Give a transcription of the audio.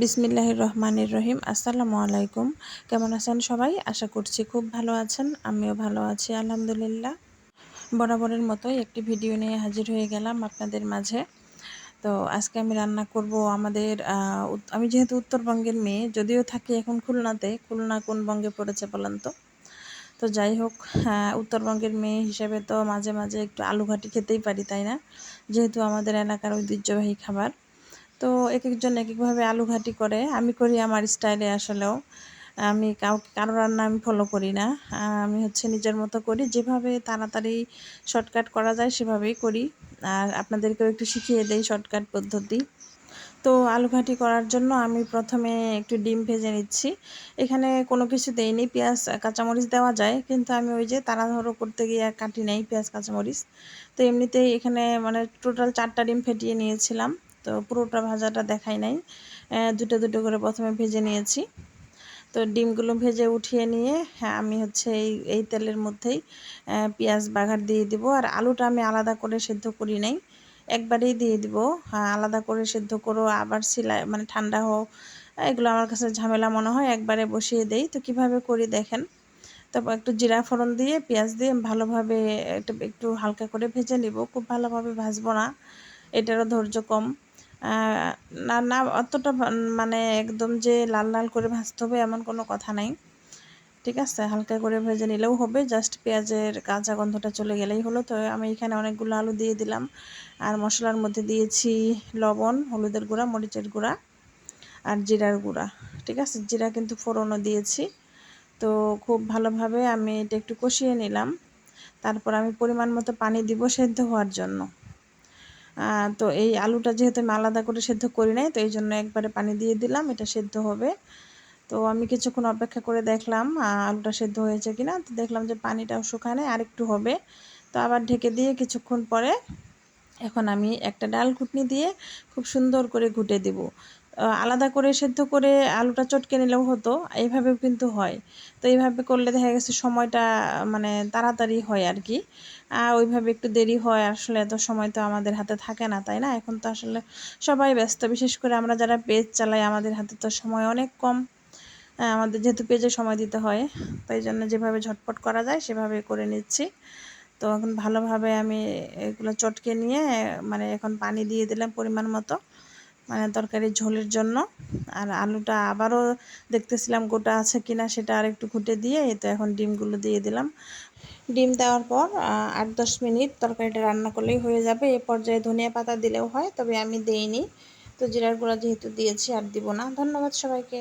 বিসমিল্লাহির রহমানির রহিম। আসসালামু আলাইকুম। কেমন আছেন সবাই? আশা করছি খুব ভালো আছেন। আমিও ভালো আছি, আলহামদুলিল্লাহ। বরাবরের মতোই একটি ভিডিও নিয়ে হাজির হয়ে গেলাম আপনাদের মাঝে। তো আজকে আমি রান্না করব আমাদের আমি যেহেতু উত্তরবঙ্গের মেয়ে, যদিও থাকি এখন খুলনাতে। খুলনা কোন বঙ্গে পড়েছে বলেন তো? তো যাই হোক উত্তরবঙ্গের মেয়ে হিসেবে তো মাঝে মাঝে একটু আলু ঘাটি খেতেই পারি, তাই না? যেহেতু আমাদের এলাকার ঐতিহ্যবাহী খাবার। তো এক একজন এক একভাবে আলু ঘাটি করে। আমি করি আমার স্টাইলে আসলেও। আমি কাউকে, কারও রান্না আমি ফলো করি না। আমি হচ্ছে নিজের মতো করি। যেভাবে তাড়াতাড়ি শর্টকাট করা যায় সেভাবেই করি। আর আপনাদেরকেও একটু শিখিয়ে দেই শর্টকাট পদ্ধতি। তো আলু ঘাটি করার জন্য আমি প্রথমে একটু ডিম ভেজে নিচ্ছি। এখানে কোনো কিছু দেইনি। পেঁয়াজ, কাঁচামরিচ দেওয়া যায়। কিন্তু আমি ওই যে তাড়াহুড়ো করতে গিয়ে কাটি নেই পেঁয়াজ, কাঁচামরিচ। তো এমনিতেই এখানে মানে টোটাল চারটা ডিম ফেটিয়ে নিয়েছিলাম। তো পুরোটা ভাজাটা দেখাই নাই। দুটো দুটো করে প্রথমে ভেজে নিয়েছি। তো ডিমগুলো ভেজে উঠিয়ে নিয়ে হ্যাঁ আমি হচ্ছে এই এই তেলের মধ্যেই পেঁয়াজ বাঘার দিয়ে দিব। আর আলুটা আমি আলাদা করে সেদ্ধ করি নাই। একবারেই দিয়ে দিব। হ্যাঁ আলাদা করে সেদ্ধ করো, আবার সিলাই মানে ঠান্ডা হোক, এগুলো আমার কাছে ঝামেলা মনে হয়, একবারে বসিয়ে দেই। তো কীভাবে করি দেখেন। তারপর একটু জিরা ফোড়ন দিয়ে, পেঁয়াজ দিয়ে ভালোভাবে একটু একটু হালকা করে ভেজে নিব। খুব ভালোভাবে ভাজবো না। এটারও ধৈর্য কম। না অতটা মানে একদম যে লাল লাল করে ভাজতে হবে এমন কোনো কথা নাই। ঠিক আছে? হালকা করে ভেজে নিলেও হবে। জাস্ট পেঁয়াজের কাঁচা গন্ধটা চলে গেলেই হলো। তো আমি এখানে অনেকগুলো আলু দিয়ে দিলাম। আর মশলার মধ্যে দিয়েছি লবণ, হলুদের গুঁড়া, মরিচের গুঁড়া আর জিরার গুঁড়া। ঠিক আছে? জিরা কিন্তু ফোড়নও দিয়েছি। তো খুব ভালোভাবে আমি এটা একটু কষিয়ে নিলাম। তারপর আমি পরিমাণ মতো পানি দিব সেদ্ধ হওয়ার জন্য। তো এই আলুটা যেহেতু আমি আলাদা করে সেদ্ধ করি নাই, তো এই জন্য একবারে পানি দিয়ে দিলাম, এটা সেদ্ধ হবে। তো আমি কিছুক্ষণ অপেক্ষা করে দেখলাম আলুটা সেদ্ধ হয়েছে কিনা, তো দেখলাম যে পানিটাও শুকায় নাই, আরেকটু হবে। তো আবার ঢেকে দিয়ে কিছুক্ষণ পরে এখন আমি একটা ডাল ঘুটনি দিয়ে খুব সুন্দর করে ঘুটে দেব। আলাদা করে সেদ্ধ করে আলুটা চটকে নিলেও হতো, এইভাবেও কিন্তু হয়। তো এইভাবে করলে দেখা গেছে সময়টা মানে তাড়াতাড়ি হয় আর কি। আর ওইভাবে একটু দেরি হয়, আসলে এত সময় তো আমাদের হাতে থাকে না, তাই না? এখন তো আসলে সবাই ব্যস্ত, বিশেষ করে আমরা যারা পেজ চালাই, আমাদের হাতে তো সময় অনেক কম। আমাদের যেহেতু পেজে সময় দিতে হয়, তাই জন্য যেভাবে ঝটপট করা যায়, সেভাবে করে নিচ্ছি। তো এখন ভালোভাবে আমি এগুলো চটকে নিয়ে মানে এখন পানি দিয়ে দিলাম পরিমাণ মতো। মানে তরকারি ঝোলের জন্য। আর আলুটা আবারও দেখতেছিলাম গোটা আছে কিনা সেটা আর একটু ঘুটে দিয়ে তো এখন ডিমগুলো দিয়ে দিলাম। ডিম দেওয়ার পর আট দশ মিনিট তরকারিটা রান্না করলেই হয়ে যাবে। এ পর্যায়ে ধনিয়া পাতা দিলেও হয়, তবে আমি দেইনি। তো জিরার গুঁড়া যেহেতু দিয়েছি আর দিব না। ধন্যবাদ সবাইকে।